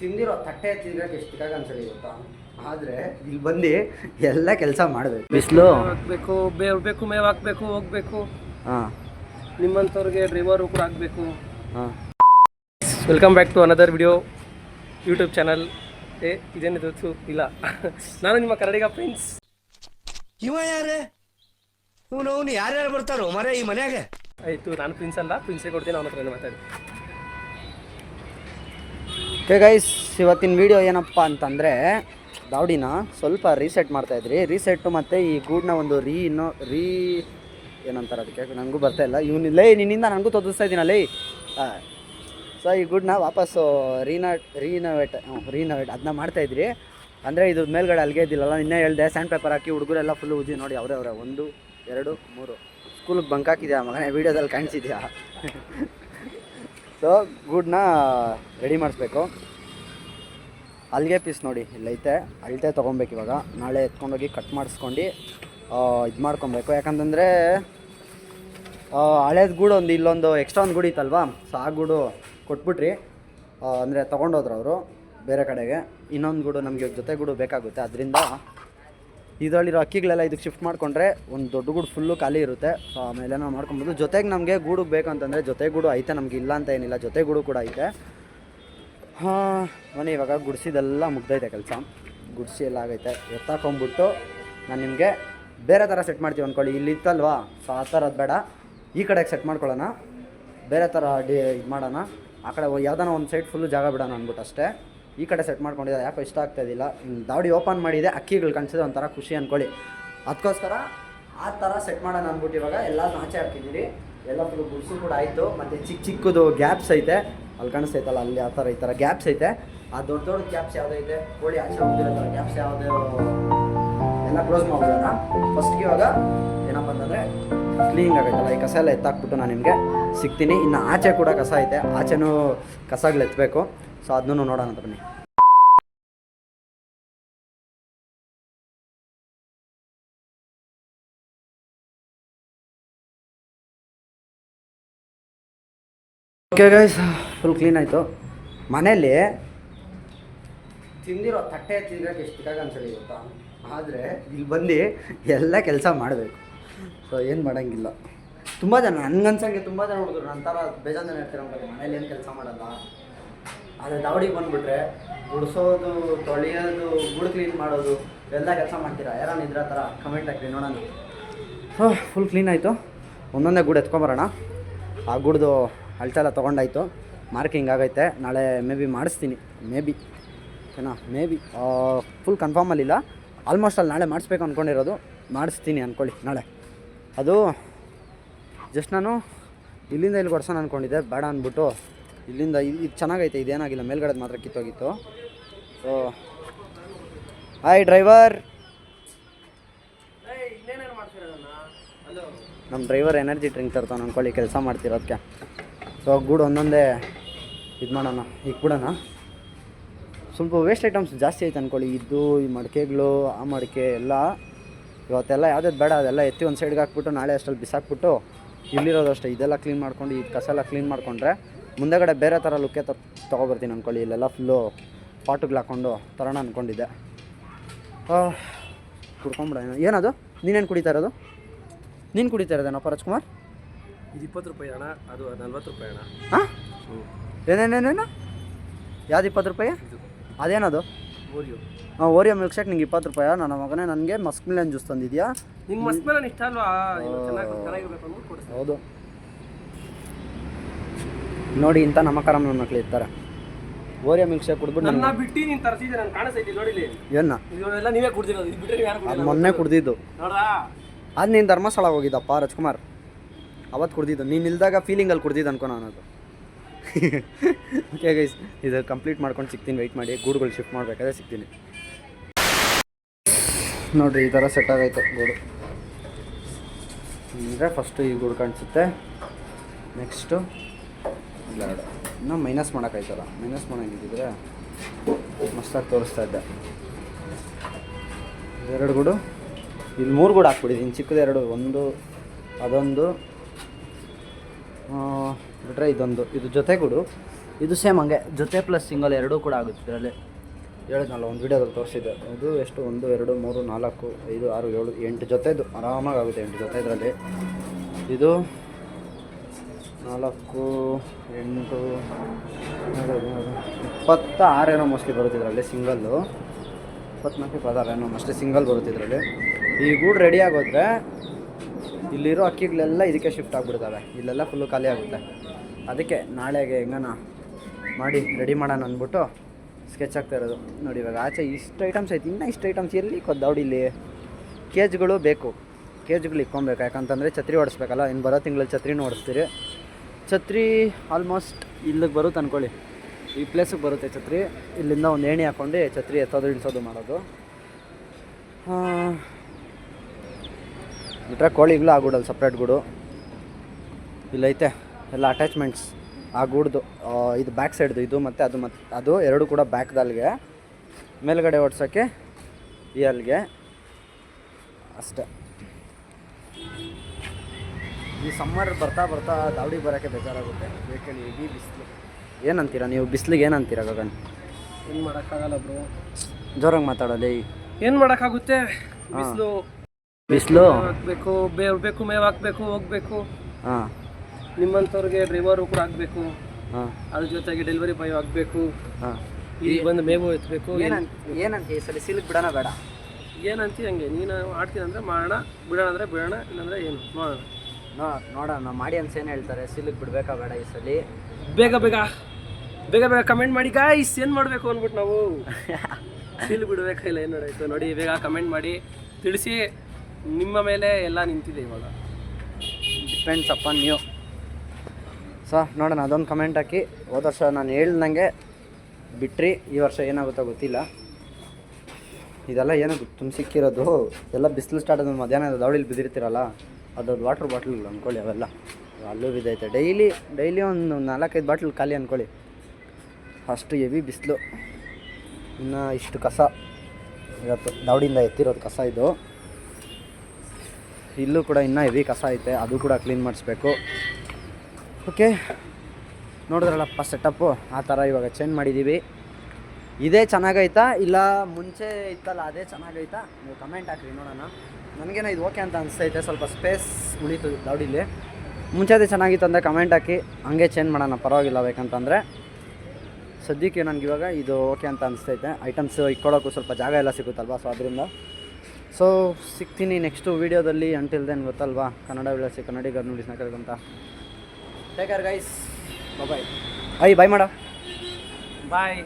ತಿಂದಿರೋ ತಟ್ಟೆ ತಿನ್ನಕ್ಕೆ ಎಷ್ಟು ಅಂತ ಅನ್ಸಲಿ ಗೊತ್ತಾ? ಆದರೆ ಇಲ್ಲಿ ಬಂದು ಎಲ್ಲ ಕೆಲಸ ಮಾಡಬೇಕು. ಬಿಸಿಲು? ಹಾಕ್ಬೇಕು ಬೇವ್ ಬೇಕು ಮೇವ್ ಹಾಕ್ಬೇಕು ಹೋಗ್ಬೇಕು. ಹಾಂ. ನಿಮ್ಮಂಥವ್ರಿಗೆ ಡ್ರೈವರು ಕೂಡ ಆಗಬೇಕು ಹಾಂ. Welcome back to another video YouTube channel ಏ ಇದೇನಿದು ಥು, ಇಲ್ಲ. ನಾನು ನಿಮ್ಮ ಕನ್ನಡಿಗ ಫ್ರೆಂಡ್ಸ್ ಇವ ಯಾರೇ? ಇವನು ಅವನು ಯಾರ್ಯಾರು ಬರ್ತಾರೋ? ಮರ ಈ ಮನೆಯಾಗೆ? ಆಯಿತು ನಾನು ಪ್ರಿನ್ಸ್ ಅಲ್ಲ. ಪ್ರಿನ್ಸೇ ಕೊಡ್ತೀನಿ ಅವನ ಹತ್ರ ಮಾತಾಡಿ. ಓಕೆ ಗೈಸ್ ಇವತ್ತಿನ ವಿಡಿಯೋ ಏನಪ್ಪ ಅಂತಂದರೆ, ದಾವಡಿನ ಸ್ವಲ್ಪ ರೀಸೆಟ್ ಮಾಡ್ತಾಯಿದ್ರಿ ರೀಸೆಟ್ಟು ಮತ್ತು ಈ ಗೂಡ್ನ ಒಂದು ರೀ ಇನ್ನೋ ರೀ ಏನಂತಾರೆ ಅದಕ್ಕೆ? ನನಗೂ ಬರ್ತಾ ಇಲ್ಲ. ಇವನು ಲೇ, ನಿನ್ನಿಂದ ನನಗೂ ತೊದಸ್ತಾ ಇದ್ದೀನಲ್ಲ ಸೊ ಈ ಗೂಡ್ನ ವಾಪಸ್ಸು ರೀನ ರೀನೋವೇಟ್ ರೀನೋವೇಟ್ ಅದನ್ನ ಮಾಡ್ತಾಯಿದ್ರಿ ಅಂದರೆ ಇದು ಮೇಲ್ಗಡೆ ಅಲ್ಲಿಗೆ ಇದ್ದಿಲ್ಲಲ್ಲ ನಿನ್ನೆ ಹೇಳ್ದೆ ಸ್ಯಾಂಡ್ ಪೇಪರ್ ಹಾಕಿ ಹುಡುಗರೆಲ್ಲ ಫುಲ್ ಉಜ್ಜಿ ನೋಡಿ ಅವರೇ ಅವರೇ. ಒಂದು, ಎರಡು, ಮೂರು. ಸ್ಕೂಲಿಗೆ ಬಂಕ್ ಹಾಕಿದ್ಯಾ ಮಗನೇ? ವೀಡಿಯೋದಲ್ಲಿ ಕಾಣಿಸಿದ್ಯಾ? ಸೊ ಗೂಡನ್ನ ರೆಡಿ ಮಾಡಿಸ್ಬೇಕು. ಅಲ್ಲಿಗೆ ಪೀಸ್ ನೋಡಿ ಇಲ್ಲೈತೆ ಅಳತೆ ತೊಗೊಬೇಕು ಇವಾಗ. ನಾಳೆ ಎತ್ಕೊಂಡೋಗಿ ಕಟ್ ಮಾಡಿಸ್ಕೊಂಡು ಇದು ಮಾಡ್ಕೊಬೇಕು. ಯಾಕಂತಂದರೆ ಹಳೇದು ಗೂಡು ಒಂದು ಇಲ್ಲೊಂದು ಎಕ್ಸ್ಟ್ರಾ ಒಂದು ಗೂಡು ಇತ್ತಲ್ವಾ ಸೊ ಆ ಗೂಡು ಕೊಟ್ಬಿಟ್ರಿ. ಅಂದರೆ ತೊಗೊಂಡೋದ್ರು ಅವರು ಬೇರೆ ಕಡೆಗೆ. ಇನ್ನೊಂದು ಗೂಡು ನಮಗೆ ಜೊತೆ ಗೂಡು ಬೇಕಾಗುತ್ತೆ. ಅದರಿಂದ ಇದರಲ್ಲಿರೋ ಅಕ್ಕಿಗಳೆಲ್ಲ ಇದಕ್ಕೆ ಶಿಫ್ಟ್ ಮಾಡಿಕೊಂಡ್ರೆ ಒಂದು ದೊಡ್ಡ ಗೂಡು ಫುಲ್ಲು ಖಾಲಿ ಇರುತ್ತೆ. ಸೊ ಆಮೇಲೆ ನಾವು ಮಾಡ್ಕೊಬೋದು ಜೊತೆಗೆ ನಮಗೆ ಗೂಡು ಬೇಕಂತಂದರೆ ಜೊತೆ ಗೂಡು ಐತೆ, ನಮಗೆ ಇಲ್ಲ ಅಂತ ಏನಿಲ್ಲ ಜೊತೆ ಗೂಡು ಕೂಡ ಐತೆ. ಹಾಂ, ಮನೆ ಇವಾಗ ಗುಡಿಸಿದೆಲ್ಲ ಮುಗ್ದೈತೆ ಕೆಲಸ. ಗುಡಿಸಿ ಎಲ್ಲ ಆಗೈತೆ, ಎತ್ತಾಕೊಂಬಿಟ್ಟು ನಾನು ನಿಮಗೆ ಬೇರೆ ಥರ ಸೆಟ್ ಮಾಡ್ತೀವಿ ಅಂದ್ಕೊಳ್ಳಿ ಇಲ್ಲಿ ಇತ್ತಲ್ವಾ? ಸೊ ಆ ಥರದ್ದು ಬೇಡ. ಈ ಕಡೆಗೆ ಸೆಟ್ ಮಾಡ್ಕೊಳ್ಳೋಣ. ಬೇರೆ ಥರ ಡಿ ಇದು ಮಾಡೋಣ. ಆ ಕಡೆ ಯಾವ್ದಾನ ಒಂದು ಸೈಡ್ ಫುಲ್ಲು ಜಾಗ ಬಿಡೋಣ ಅಂದ್ಬಿಟ್ಟು ಅಷ್ಟೇ. ಈ ಕಡೆ ಸೆಟ್ ಮಾಡ್ಕೊಂಡಿದ್ದೆ ಯಾಕೋ ಇಷ್ಟ ಆಗ್ತಾ ಇಲ್ಲ ಹ್ಮ್, ದಾವಡಿ ಓಪನ್ ಮಾಡಿದೆ. ಅಕ್ಕಿಗಳು ಕಾಣಿಸಿದೆ ಒಂಥರ ಖುಷಿ ಅಂದ್ಕೊಳ್ಳಿ ಅದಕ್ಕೋಸ್ಕರ ಆ ಥರ ಸೆಟ್ ಮಾಡೋಣ ಅಂದ್ಬಿಟ್ಟು ಇವಾಗ ಎಲ್ಲ ಆಚೆ ಹಾಕಿದ್ದೀರಿ. ಎಲ್ಲ ಫುಲ್ ಗುಡ್ಸು ಕೂಡ ಆಯಿತು. ಮತ್ತು ಚಿಕ್ಕ ಚಿಕ್ಕದು ಗ್ಯಾಪ್ಸ್ ಐತೆ. ಅಲ್ಲಿ ಕಾಣಿಸ್ತೈತಲ್ಲ ಅಲ್ಲಿ ಆ ಥರ ಈ ಥರ ಗ್ಯಾಪ್ಸ್ ಐತೆ. ಆ ದೊಡ್ಡ ದೊಡ್ಡ ಗ್ಯಾಪ್ಸ್ ಯಾವುದೈತೆ ಕೋಳಿ ಆಚೆ ಹೋಗ್ತಿರೋ ಥರ ಗ್ಯಾಪ್ಸ್ ಯಾವುದೇ ಎಲ್ಲ ಕ್ಲೋಸ್ ಮಾಡ್ಬೋದಲ್ಲ ಫಸ್ಟ್ಗೆ ಇವಾಗ ಏನಪ್ಪ ಅಂತಂದರೆ ಕ್ಲೀನಿಂಗ್ ಆಗೈತಲ್ಲ ಈ ಕಸ ಎಲ್ಲ ಎತ್ತಾಕ್ಬಿಟ್ಟು ನಾನು ನಿಮಗೆ ಸಿಗ್ತೀನಿ. ಇನ್ನು ಆಚೆ ಕೂಡ ಕಸ ಐತೆ. ಆಚೆನೂ ಕಸಗಳು ಎತ್ತಬೇಕು ಸೊ ಅದನ್ನು ನೋಡೋಣ ಅಂತ ಬನ್ನಿ. ಓಕೆ ಗೈಸ್ ಫುಲ್ ಕ್ಲೀನ್ ಆಯಿತು. ಮನೇಲಿ ತಿಂದಿರೋ ತಟ್ಟೆ ತಿಂದಿರೋಕೆ ಎಷ್ಟು ತಿಕ್ಕಾಗ ಅನ್ಸಲಿ ಗೊತ್ತಾ? ಆದರೆ ಇಲ್ಲಿ ಬಂದು ಎಲ್ಲ ಕೆಲಸ ಮಾಡಬೇಕು. ಸೊ ಏನು ಮಾಡೋಂಗಿಲ್ಲ. ತುಂಬ ಜನ, ನನಗನ್ಸಂಗೆ ತುಂಬ ಜನ ಹುಡುಗರು ನಂತರ ಬೇಜಾರು ಜನ ಇರ್ತಾರೆ ಮನೇಲಿ ಏನು ಕೆಲಸ ಮಾಡಲ್ಲ? ಆದರೆ ದಾವಡಿಗೆ ಬಂದುಬಿಟ್ರೆ ಗುಡಿಸೋದು, ತೊಳೆಯೋದು, ಗುಡ್ ಕ್ಲೀನ್ ಮಾಡೋದು ಎಲ್ಲ ಕೆಲಸ ಮಾಡ್ತೀರಾ? ಯಾರು ಇದ್ರ ಥರ ಕಮೆಂಟ್ ಹಾಕ್ರಿ, ನೋಡೋಣ. ಸೊ ಫುಲ್ ಕ್ಲೀನ್ ಆಯಿತು. ಒಂದೊಂದೇ ಗೂಡು ಎತ್ಕೊಂಬರೋಣ. ಆ ಗುಡ್ದು ಅಳತೆ ಎಲ್ಲ ತೊಗೊಂಡಾಯ್ತು. ಮಾರ್ಕಿಂಗ್ ಆಗೈತೆ. ನಾಳೆ ಮೇ ಬಿ ಮಾಡಿಸ್ತೀನಿ. ಮೇ ಬಿ ಓಕೆನಾ ಮೇ ಬಿ ಫುಲ್ ಕನ್ಫರ್ಮಲ್ಲಿಲ್ಲ ಆಲ್ಮೋಸ್ಟ್ ಅಲ್ಲಿ ನಾಳೆ ಮಾಡಿಸ್ಬೇಕು ಅಂದ್ಕೊಂಡಿರೋದು ಮಾಡಿಸ್ತೀನಿ ಅಂದ್ಕೊಳ್ಳಿ ನಾಳೆ. ಅದು ಜಸ್ಟ್ ನಾನು ಇಲ್ಲಿಂದ ಇಲ್ಲಿ ಕೊಡ್ಸೋಣ ಅಂದ್ಕೊಂಡಿದ್ದೆ ಬೇಡ ಅಂದ್ಬಿಟ್ಟು ಇಲ್ಲಿಂದ ಇದು ಚೆನ್ನಾಗೈತೆ, ಇದೇನಾಗಿಲ್ಲ, ಮೇಲ್ಗಡೆದು ಮಾತ್ರ ಕಿತ್ತೋಗಿತ್ತು. ಸೊ ಹಾಯ್ ಡ್ರೈವರ್ ನಮ್ಮ ಡ್ರೈವರ್ ಎನರ್ಜಿ ಡ್ರಿಂಕ್ ತರ್ತಾನೆ ಅಂದ್ಕೊಳ್ಳಿ ಕೆಲಸ ಮಾಡ್ತಿರೋದಕ್ಕೆ ಸೊ ಗೂಡು ಒಂದೊಂದೇ ಇದು ಮಾಡೋಣ ಈಗ ಬಿಡೋಣ. ಸ್ವಲ್ಪ ವೇಸ್ಟ್ ಐಟಮ್ಸ್ ಜಾಸ್ತಿ ಐತೆ ಅಂದ್ಕೊಳ್ಳಿ ಇದು, ಈ ಮಡಿಕೆಗಳು, ಆ ಮಡಿಕೆ ಎಲ್ಲ. ಇವತ್ತೆಲ್ಲ ಯಾವುದೇ ಬೇಡ, ಅದೆಲ್ಲ ಎತ್ತಿ ಒಂದು ಸೈಡ್ಗೆ ಹಾಕ್ಬಿಟ್ಟು ನಾಳೆ ಅಷ್ಟಲ್ಲಿ ಬಿಸಾಕ್ಬಿಟ್ಟು ಇಲ್ಲಿರೋದು ಅಷ್ಟೇ. ಇದೆಲ್ಲ ಕ್ಲೀನ್ ಮಾಡ್ಕೊಂಡು ಈ ಕಸ ಎಲ್ಲ ಕ್ಲೀನ್ ಮಾಡಿಕೊಂಡ್ರೆ ಮುಂದೆಗಡೆ ಬೇರೆ ಥರ ಲುಕ್ಕೆ ತ ತೊಗೊಬರ್ತೀನಿ ಅಂದ್ಕೊಳ್ಳಿ ಇಲ್ಲೆಲ್ಲ ಫುಲ್ಲು ಪಾಟುಗಳು ಹಾಕ್ಕೊಂಡು ತರೋಣ ಅಂದ್ಕೊಂಡಿದ್ದೆ ಕುಡ್ಕೊಂಬಿಡ ಏನದು? ನೀನೇನು ಕುಡಿತಾ ಇರೋದು? ನೀನು ಕುಡಿತಾ ಇರೋದೇನಪ್ಪ ರಾಜ್ಕುಮಾರ್ ಇದು ಇಪ್ಪತ್ತು ರೂಪಾಯಿ ಅಣ್ಣ. ಅದು ನಲ್ವತ್ತು ರೂಪಾಯಿ ಅಣ್ಣ. ಹಾಂ ಏನೇನೇನೇನು ಯಾವ್ದು ಇಪ್ಪತ್ತು ರೂಪಾಯಿ? ಅದೇನದು? ಓರಿಯೋ ಓರಿಯೋ ಮಿಲ್ಕ್ ಶೇಕ್ ನಿಂಗೆ ಇಪ್ಪತ್ತು ರೂಪಾಯಿ ನನ್ನ ಮಗನೇ ನನಗೆ ಮಸ್ಕ್ ಮಿಲನ್ ಜ್ಯೂಸ್ ತಂದಿದ್ಯಾ? ನಿಂಗೆ ಮಸ್ಕ್ ಮೇಲೆ ಇಷ್ಟ ಅಲ್ವಾ? ಹೌದು. ನೋಡಿ ಇಂಥ ನಮಕಾರ ನನ್ನ ಮಕ್ಳು ಇರ್ತಾರೆ. ಓರಿಯೋ ಮಿಲ್ಕ್ ಶೇಕ್ ಕುಡಿದ್ಬಿಟ್ಟು ನನ್ನ ಬಿಟ್ಟು ನೀನು ತರಿಸಿದ್ದೆ ನಾನು ಕಾಣಿಸ್ತೈತಿ ನೋಡಿ ಇಲ್ಲಿ ಏನ ಇವೆಲ್ಲ ನೀವೇ ಕುಡ್ದಿರೋದು ಇದು ಬಿಟ್ಟರೆ ಯಾರು ಮೊನ್ನೆ ಕುಡ್ದಿದ್ದು. ನೋಡ್ರಾ? ಅದು ನೀನು ಧರ್ಮಸ್ಥಳ ಹೋಗಿದ್ದಪ್ಪ ರಾಜ್ಕುಮಾರ್. ಅವತ್ತು ಕುಡ್ದಿದ್ದು. ನೀನು ಇಲ್ದಾಗ ಫೀಲಿಂಗಲ್ಲಿ ಕುಡ್ದಿದ್ದು ಅನ್ಕೋ ನಾನು ಅದು ಓಕೆ ಗೈಸ್ ಇದು ಕಂಪ್ಲೀಟ್ ಮಾಡ್ಕೊಂಡು ಸಿಗ್ತೀನಿ. ವೆಯ್ಟ್ ಮಾಡಿ, ಗೂಡುಗಳು ಶಿಫ್ಟ್ ಮಾಡಬೇಕಾದ್ರೆ ಸಿಗ್ತೀನಿ. ನೋಡಿರಿ, ಈ ಥರ ಸೆಟ್ ಆಗೈತೆ ಗೂಡು. ಅಂದರೆ ಫಸ್ಟು ಈ ಗೂಡು ಕಾಣಿಸುತ್ತೆ. ನೆಕ್ಸ್ಟು ಎರಡು ಇನ್ನೂ ಮೈನಸ್ ಮಾಡೋಕ್ಕಾಯ್ತಲ್ಲ ಮೈನಸ್ ಮಾಡೋಂಗಿದ್ದರೆ ಮಸ್ತಾಗಿ ತೋರಿಸ್ತಾ ಇದ್ದೆ. ಎರಡು ಗೂಡು. ಇಲ್ಲಿ ಮೂರು ಗೂಡು ಹಾಕ್ಬಿಟ್ಟಿದ್ದೀನಿ ಚಿಕ್ಕದು ಎರಡು, ಒಂದು, ಅದೊಂದು ಆ, ಬಿಟ್ರೆ ಇದೊಂದು. ಇದು ಜೊತೆ ಕೊಡು. ಇದು ಸೇಮ್ ಹಂಗೆ. ಜೊತೆ ಪ್ಲಸ್ ಸಿಂಗಲ್ ಎರಡೂ ಕೂಡ ಆಗುತ್ತೆ ಇದರಲ್ಲಿ. ಹೇಳಿದ್ನಲ್ಲ ಒಂದು ವೀಡಿಯೋದಲ್ಲಿ ತೋರಿಸಿದ್ದೆ. ಇದು ಎಷ್ಟು? ಒಂದು ಎರಡು ಮೂರು ನಾಲ್ಕು ಐದು ಆರು ಏಳು ಎಂಟು ಜೊತೆದು. ಆರಾಮಾಗಿ ಆಗುತ್ತೆ ಎಂಟು ಜೊತೆ ಇದರಲ್ಲಿ. ಇದು ನಾಲ್ಕು ಎಂಟು ಇಪ್ಪತ್ತ ಆರೇನೋ ಮೋಸ್ಟ್ಲಿ ಬರುತ್ತೆ ಇದರಲ್ಲಿ ಸಿಂಗಲ್ಲು ಇಪ್ಪತ್ನಾಲ್ಕು ಇಪ್ಪತ್ತಾರೇನೋ ಮೋಸ್ಟ್ಲಿ ಸಿಂಗಲ್ ಬರುತ್ತೆ ಇದರಲ್ಲಿ. ಈ ಗೂಡು ರೆಡಿ ಆಗೋದ್ರೆ ಇಲ್ಲಿರೋ ಅಕ್ಕಿಗಳೆಲ್ಲ ಇದಕ್ಕೆ ಶಿಫ್ಟ್ ಆಗಿಬಿಡ್ತವೆ. ಇಲ್ಲೆಲ್ಲ ಫುಲ್ಲು ಖಾಲಿ ಆಗುತ್ತೆ. ಅದಕ್ಕೆ ನಾಳೆಗೆ ಹೆಂಗನ ಮಾಡಿ ರೆಡಿ ಮಾಡೋಣ ಅಂದ್ಬಿಟ್ಟು ಸ್ಕೆಚ್ ಆಗ್ತಾ ಇರೋದು. ನೋಡಿ ಇವಾಗ ಆಚೆ ಇಷ್ಟು ಐಟಮ್ಸ್ ಐತಿ, ಇನ್ನೂ ಇಷ್ಟು ಐಟಮ್ಸ್ ಎಲ್ಲಿ ಇಲ್ಲಿ? ಕೇಜ್ಗಳು ಬೇಕು. ಕೇಜ್ಗಳು ಇಕ್ಕೊಬೇಕು. ಯಾಕಂತಂದರೆ ಛತ್ರಿ ಓಡಿಸ್ಬೇಕಲ್ಲ ಇನ್ನು ಬರೋ ತಿಂಗಳಲ್ಲಿ ಛತ್ರಿನೂ ಓಡಿಸ್ತೀರಿ. ಛತ್ರಿ ಆಲ್ಮೋಸ್ಟ್ ಇಲ್ಲಿಗೆ ಬರುತ್ತೆ ಅಂದ್ಕೊಳ್ಳಿ ಈ ಪ್ಲೇಸಿಗೆ ಬರುತ್ತೆ ಛತ್ರಿ. ಇಲ್ಲಿಂದ ಒಂದು ಏಣಿ ಹಾಕ್ಕೊಂಡು ಛತ್ರಿ ಎತ್ತೋದು, ಇಳಿಸೋದು ಮಾಡೋದು. ಬಿಟ್ರೆ ಕೋಳಿಗಳು ಆ ಗೂಡಲ್ಲಿ ಸಪ್ರೇಟ್ ಗೂಡು. ಇಲ್ಲೈತೆ ಎಲ್ಲ ಅಟ್ಯಾಚ್ಮೆಂಟ್ಸ್ ಆ ಗೂಡ್ದು ಇದು ಬ್ಯಾಕ್ ಸೈಡ್ದು ಇದು ಮತ್ತು ಅದು ಮತ್ತು ಅದು ಎರಡು ಕೂಡ ಬ್ಯಾಕ್ದಲ್ಲಿಗೆ ಮೇಲ್ಗಡೆ ಓಡಿಸೋಕ್ಕೆ ಈ ಅಲ್ಲಿಗೆ ಅಷ್ಟೆ. ಈ ಸಮ್ಮರ್ ಬರ್ತಾ ಬರ್ತಾ ದಾವಡಿ ಬರೋಕ್ಕೆ ಬೇಜಾರಾಗುತ್ತೆ. ಬೇಕೇಳಿ ಇಡೀ ಬಿಸಿಲು ಏನಂತೀರಾ ನೀವು ಬಿಸಿಲಿಗೆ ಏನಂತೀರಾ ಗಗನ್? ಏನು ಮಾಡೋಕ್ಕಾಗಲ್ಲ ಬ್ರೋ. ಜೋರಾಗಿ ಮಾತಾಡೋಲ್ಲ ಏನು ಮಾಡೋಕ್ಕಾಗುತ್ತೆ? ಬಿಸಿಲು ಬಿಸಿಲು? ಹಾಕ್ಬೇಕು ಬೇವ್ ಬೇಕು ಮೇವು ಹಾಕ್ಬೇಕು ಹೋಗ್ಬೇಕು. ಹಾಂ. ನಿಮ್ಮಂಥವ್ರಿಗೆ ಡ್ರೈವರು ಕೂಡ ಆಗಬೇಕು. ಹಾಂ. ಅದ್ರ ಜೊತೆಗೆ ಡೆಲಿವರಿ ಬಾಯ್ ಆಗಬೇಕು. ಹಾಂ. ಇಲ್ಲಿ ಬಂದು ಮೇವು ಎತ್ತಬೇಕು ಏನಂತ ಏನಂತ ಈ ಸಲ ಸಿಲ್ಕ್ ಬಿಡೋಣ ಬೇಡ. ಏನಂತಿ ಹಂಗೆ ನೀನು ಆಡ್ತೀನಿ ಅಂದರೆ ಮಾಡೋಣ ಬಿಡೋಣ ಅಂದರೆ ಬಿಡೋಣ ಇಲ್ಲಾಂದ್ರೆ ಏನು? ನೋಡೋಣ. ನೋ ನೋಡೋಣ ಮಾಡಿ ಅಂತ ಏನು ಹೇಳ್ತಾರೆ ಸಿಲ್ಕ್ ಬಿಡಬೇಕಾ ಬೇಡ ಈ ಸಲ? ಬೇಗ ಬೇಗ ಬೇಗ ಬೇಗ ಕಮೆಂಟ್ ಮಾಡಿ ಗಾಯ್ಸ್ ಏನು ಮಾಡಬೇಕು ಅಂದ್ಬಿಟ್ಟು ನಾವು? ಸಿಲು ಬಿಡಬೇಕಾ ಇಲ್ಲ ಏನು ನೋಡಾಯ್ತು ನೋಡಿ ಬೇಗ ಕಮೆಂಟ್ ಮಾಡಿ ತಿಳಿಸಿ. ನಿಮ್ಮ ಮೇಲೆ ಎಲ್ಲ ನಿಂತಿದೆ ಇವಾಗ? ಡಿಪೆಂಡ್ಸ್ ಅಪಾನ್ ನೀವು ಸೊ ನೋಡೋಣ, ಅದೊಂದು ಕಮೆಂಟ್ ಹಾಕಿ. ಹೋದ ವರ್ಷ ನಾನು ಹೇಳ್ದಂಗೆ ಬಿಟ್ರಿ, ಈ ವರ್ಷ ಏನಾಗುತ್ತೋ ಗೊತ್ತಿಲ್ಲ. ಇದೆಲ್ಲ ಏನೋ ತುಂಬ ಸಿಕ್ಕಿರೋದು ಎಲ್ಲ ಬಿಸಿಲು ಸ್ಟಾರ್ಟ್ ಆದ ಮಧ್ಯಾಹ್ನ ದೌಡಿಲಿ ಬಿದ್ದಿರ್ತೀರಲ್ಲ, ಅದೊಂದು ವಾಟ್ರ್ ಬಾಟ್ಲ್ಗಳು ಅಂದ್ಕೊಳ್ಳಿ ಅವೆಲ್ಲ. ಅಲ್ಲೂ ಬಿದ್ದೈತೆ. ಡೈಲಿ ಡೈಲಿ ಒಂದು ನಾಲ್ಕೈದು ಬಾಟ್ಲ್ ಖಾಲಿ ಅಂದ್ಕೊಳ್ಳಿ ಅಷ್ಟು ಹೆವಿ ಬಿಸಿಲು. ಇನ್ನು ಇಷ್ಟು ಕಸ. ಇವತ್ತು ದೌಡಿಯಿಂದ ಎತ್ತಿರೋದು ಕಸ ಇದು. ಇಲ್ಲೂ ಕೂಡ ಇನ್ನೂ ಹೆವಿ ಕಸ ಐತೆ, ಅದು ಕೂಡ ಕ್ಲೀನ್ ಮಾಡಿಸ್ಬೇಕು. ಓಕೆ ನೋಡಿದ್ರಲ್ಲಪ್ಪ ಸೆಟಪ್ಪು ಆ ಥರ ಇವಾಗ ಚೇಂಜ್ ಮಾಡಿದ್ದೀವಿ ಇದೇ ಚೆನ್ನಾಗೈತಾ? ಇಲ್ಲ, ಮುಂಚೆ ಇತ್ತಲ್ಲ, ಅದೇ ಚೆನ್ನಾಗೈತಾ? ನೀವು ಕಮೆಂಟ್ ಹಾಕ್ರಿ, ನೋಡೋಣ. ನನಗೇನೋ ಇದು ಓಕೆ ಅಂತ ಅನಿಸ್ತೈತೆ, ಸ್ವಲ್ಪ ಸ್ಪೇಸ್ ಉಳಿತು ದೌಡಿಲಿ ಮುಂಚೆ ಅದೇ ಚೆನ್ನಾಗಿತ್ತು ಅಂದರೆ ಕಮೆಂಟ್ ಹಾಕಿ, ಹಂಗೆ ಚೇಂಜ್ ಮಾಡೋಣ, ಪರವಾಗಿಲ್ಲ ಬೇಕಂತಂದರೆ. ಸದ್ಯಕ್ಕೆ ನನಗೆ ಇದು ಓಕೆ ಅಂತ ಅನಿಸ್ತೈತೆ. ಐಟಮ್ಸ್ ಇಟ್ಕೊಳ್ಳೋಕ್ಕೂ ಸ್ವಲ್ಪ ಜಾಗ ಎಲ್ಲ ಸಿಗುತ್ತಲ್ವ? ಸೊ ಅದರಿಂದ ಸೊ ಸಿಗ್ತೀನಿ ನೆಕ್ಸ್ಟು ವೀಡಿಯೋದಲ್ಲಿ ಅಂಟಿಲ್ ದೆನ್ ಗೊತ್ತಲ್ವಾ? ಕನ್ನಡ ವಿಳಾಸಿ ಕನ್ನಡಿಗರ್ ನುಡಿಸ್ ಅಂತ. Take care guys bye I bye ಮಾಡ. ಬಾಯ್